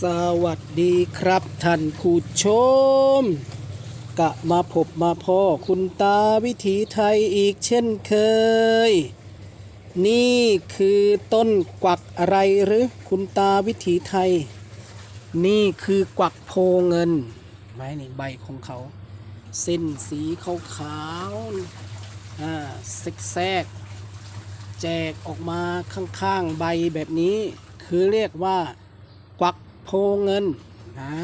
สวัสดีครับท่านผู้ชม กะมาพบมาพ่อคุณตาวิถีไทยอีกเช่นเคย นี่คือต้นกวักอะไรหรือคุณตาวิถีไทย นี่คือกวักโพเงินไม้นี่ใบของเขา เส้นสีขาวขาวๆอ่าซิกแซก แจกออกมาข้างๆใบแบบนี้ คือเรียกว่า พเงินนะ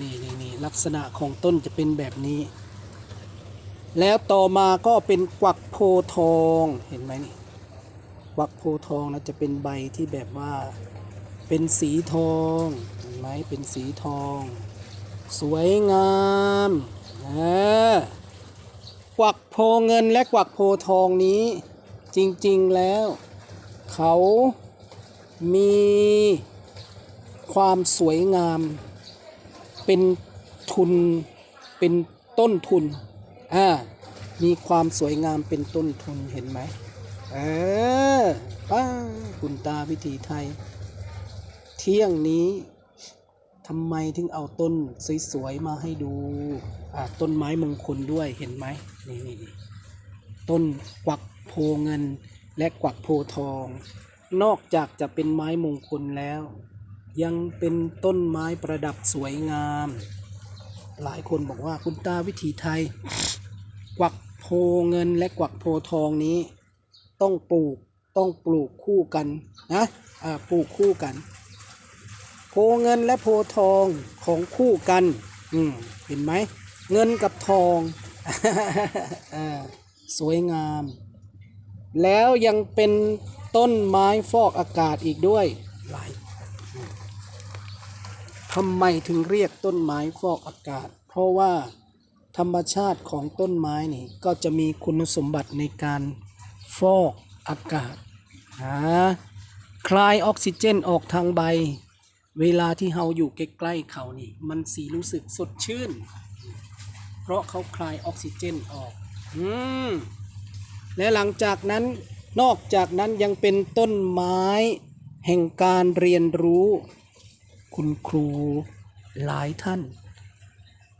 นี่นี่นี่ลักษณะของต้นจะเป็นแบบนี้ แล้วต่อมาก็เป็นกวักโพทองเห็นไหมนี่กวักโพทองนะจะเป็นใบที่แบบว่าเป็นสีทองเห็นไหมเป็นสีทอง สวยงามนะกวักโพเงินและกวักโพทองนี้ จริงๆแล้ว เขามี ความสวยงาม เป็นทุนเป็นต้นทุนอ่ามีความสวยงามเป็นต้นทุนเห็นไหมเออป้าคุณตาวิถีไทย เที่ยงนี้ทำไมถึงเอาต้นสวยๆมาให้ดูอ่าต้นไม้มงคลด้วยเห็นไหมนี่นี่นี่ต้นกวักโพเงินและกวักโพทอง นอกจากจะเป็นไม้มงคลแล้ว ยังเป็นต้นไม้ประดับสวยงาม หลายคนบอกว่าคุณตาวิถีไทย กวักโพเงินและกวักโพทองนี้ ต้องปลูกต้องปลูกคู่กันนะอ่าปลูกคู่กัน โพเงินและโพทองของคู่กัน อืมเห็นไหมเงินกับทองอสวยงาม แล้วยังเป็นต้นไม้ฟอกอากาศอีกด้วยหลาย ทำไมถึงเรียกต้นไม้ฟอกอากาศ เพราะว่าธรรมชาติของต้นไม้นี่ก็จะมีคุณสมบัติในการฟอกอากาศหาคลายออกซิเจนออกทางใบ เวลาที่เราอยู่ใกล้ๆเขานี่ มันสีรู้สึกสดชื่น เพราะเขาคลายออกซิเจนออกอืมและหลังจากนั้นนอกจากนั้นยังเป็นต้นไม้แห่งการเรียนรู้ คุณครูหลายท่าน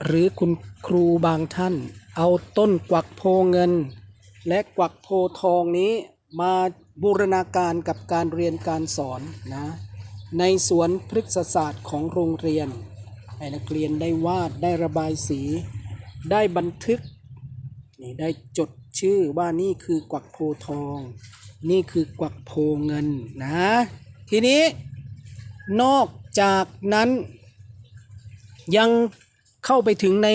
หรือคุณครูบางท่าน เอาต้นกวักโพเงิน และกวักโพทองนี้มาบูรณาการกับการเรียนการสอนนะในสวนพฤกษศาสตร์ของโรงเรียนให้นักเรียนได้วาดได้ระบายสี ได้บันทึกนี่ได้จดชื่อว่านี่คือกวักโพทอง นี่คือกวักโพเงินนะ ทีนี้นอก จากนั้นยังเข้าไปถึงใน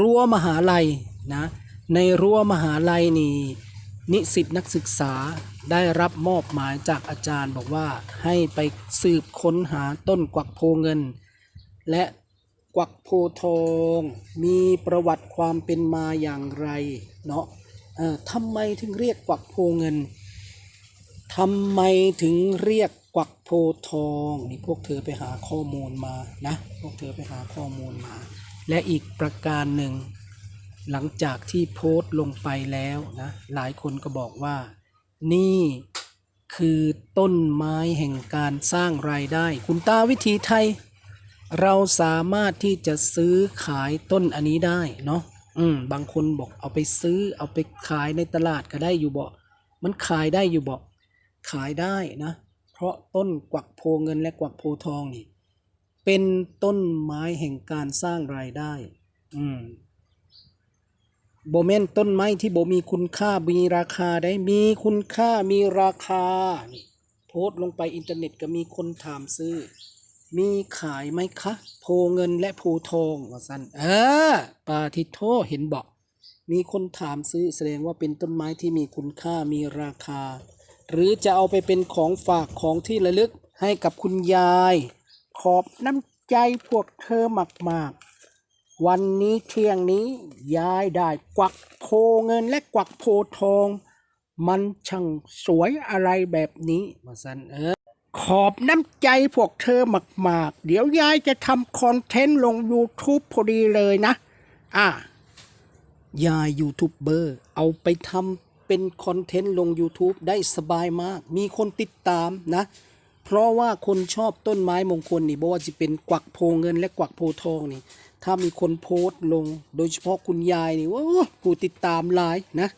รั้วมหาลัยนะในรั้วมหาลัยนี่นิสิตนักศึกษาได้รับมอบหมายจากอาจารย์บอกว่าให้ไปสืบค้นหาต้นกวักโพเงิน และกวักโพทอง มีประวัติความเป็นมาอย่างไรเนาะเอ่อทำไมถึงเรียกกวักโพเงินทำไมถึงเรียก กวักโพทองนี่พวกเธอไปหาข้อมูลมานะพวกเธอไปหาข้อมูลมา และอีกประการหนึ่ง หลังจากที่โพสต์ลงไปแล้วนะหลายคนก็บอกว่า นี่คือต้นไม้แห่งการสร้างรายได้ คุณตาวิถีไทย เราสามารถที่จะซื้อขายต้นอันนี้ได้เนาะอืมบางคนบอกเอาไปซื้อเอาไปขายในตลาดก็ได้อยู่บ่มันขายได้อยู่บ่ขายได้นะ ราะต้นกวักโพเงินและกวักโพทองนี่ เป็นต้นไม้แห่งการสร้างรายได้ อืมโบแมนต้นไม้ที่โบมีคุณค่ามีราคาได้มีคุณค่ามีราคานี่โพสต์ลงไปอินเทอร์เน็ตก็มีคนถามซื้อ มีขายไหมคะ โพเงินและโพทองว่าสั้นเออปาทิโทเห็นบอกมีคนถามซื้อแสดงว่าเป็นต้นไม้ที่มีคุณค่ามีราคา หรือจะเอาไปเป็นของฝากของที่ระลึกให้กับคุณยาย ขอบน้ำใจพวกเธอมากๆ วันนี้เที่ยงนี้ยายได้กวักโพเงินและกวักโพทอง มันช่างสวยอะไรแบบนี้มาสันเออขอบน้ำใจพวกเธอมากๆ เดี๋ยวยายจะทำคอนเทนต์ลง YouTube พอดีเลยนะ อะ ยายยูทูบเบอร์เอาไปทำ เป็นคอนเทนต์ลง YouTube ได้สบายมาก มีคนติดตามนะ เพราะว่าคนชอบต้นไม้มงคลนี่บอกว่าจะเป็นกวักโพเงินและกวักโพทองนี่ ถ้ามีคนโพสต์ลง โดยเฉพาะคุณยายนี่โอ้ยผู้ติดตามหลายนะ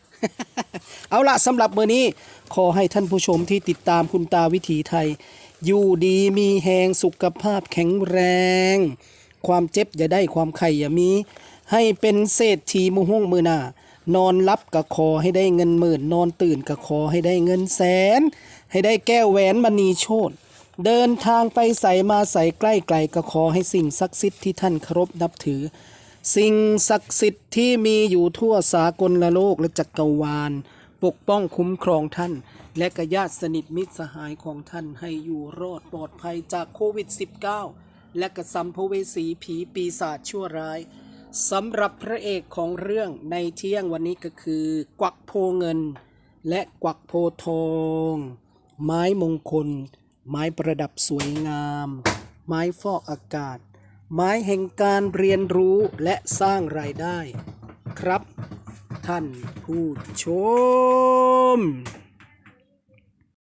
เอาละสำหรับเบอร์นี้ ขอให้ท่านผู้ชมที่ติดตามคุณตาวิถีไทย อยู่ดีมีแหงสุขภาพแข็งแรง ความเจ็บอย่าได้ความไข่อย่ามี ให้เป็นเศรษฐีมือห้องมือหน้า นอนรับก็ขอให้ได้เงินหมื่น นอนตื่นก็ขอให้ได้เงินแสน ให้ได้แก้วแหวนมณีโชตเดินทางไปใส่มาใส่ใกล้ไกลก็ขอให้สิ่งศักดิ์สิทธิ์ที่ท่านเคารพนับถือ สิ่งศักดิ์สิทธิ์ที่มีอยู่ทั่วสากลละโลกและจักรวาล ปกป้องคุ้มครองท่าน และกญาติสนิทมิตรสหายของท่านให้อยู่รอดปลอดภัยจากโควิด -19 และกระสัมภเวสีผีปีศาจชั่วร้าย สำหรับพระเอกของเรื่องในเที่ยงวันนี้ก็คือ กวักโพเงิน และกวักโพทอง ไม้มงคล ไม้ประดับสวยงาม ไม้ฟอกอากาศ ไม้แห่งการเรียนรู้และสร้างรายได้ ครับ ท่านผู้ชม